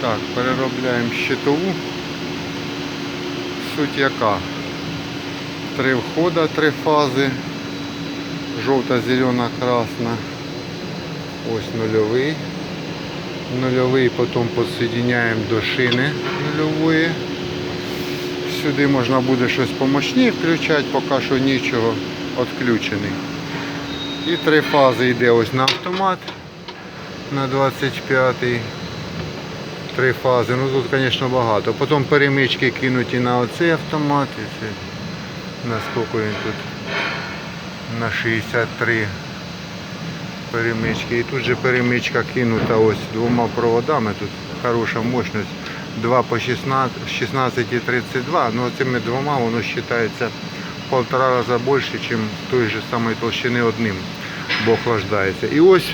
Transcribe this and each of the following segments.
Так, переробляємо щитову. Суть яка? Три входа, три фази. Жовта, зелена, красна. Ось нульовий. Нульовий потім підсоединяємо до шини нульової. Сюди можна буде щось помощніше включати, поки що нічого відключений. І три фази йде ось на автомат на 25-й. Три фази. Ну тут, звісно, багато. Потім перемички кинуті на оцей автомат. І наскільки він тут на 63 перемички. І тут же перемичка кинута ось двома проводами. Тут хороша мощність. 2 по 16, 16 і 32. Ну цими двома воно вважається полтора рази більше, ніж той же самої толщини одним, бо охлаждається. І ось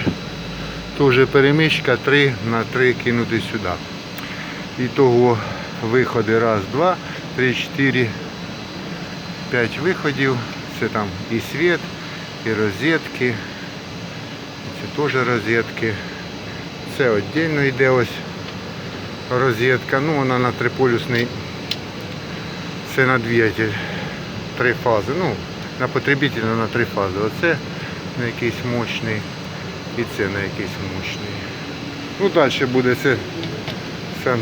теж перемичка 3 на 3 кинути сюди. І того виходи раз, два, три, чотири, п'ять виходів. Це там і світ, і розетки. Це теж розетки. Це віддільно йде ось розетка. Ну вона на триполюсний. Це на двигатель. Три фази. Ну, на потребителя на три фази. Оце на якийсь мощний і це на якийсь мощний. Ну далі буде це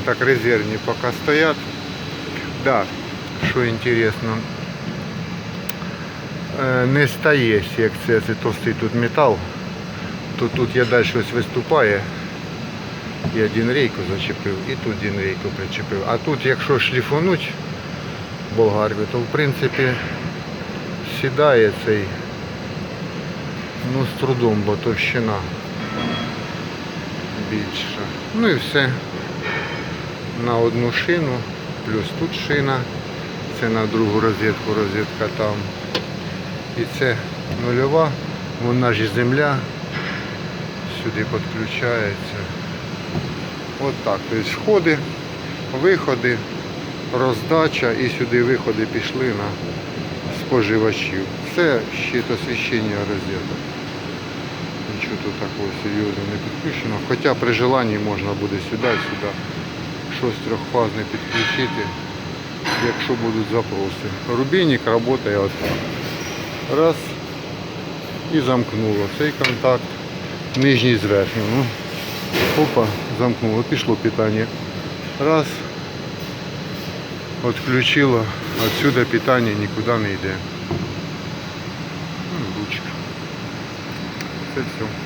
так резервні поки стоять. Да, що інтересно, е, не стає секція, це товстий тут метал, то тут я далі ось виступає. Один рейку зачепив, і тут один рейку причепив. А тут, якщо шліфануть болгаркою, то в принципі сідає цей ну з трудом, бо товщина більша. Ну і все на одну шину, плюс тут шина, це на другу розетку, розетка там. І це нульова, вона ж земля сюди підключається. От так. Тобто входи, виходи, роздача і сюди виходи пішли на споживачів. Це щит освіщення розеток. Нічого тут такого серйозного не підключено. Хоча при желанні можна буде сюди, сюди щось трьохфазне підключити, якщо будуть запроси. Рубільник працює от так. Раз і замкнуло цей контакт, нижній з верхнім. Ну, опа, замкнуло, пішло питання. Раз, відключило, отсюда питання нікуди не йде. Ну, ручка. Це все.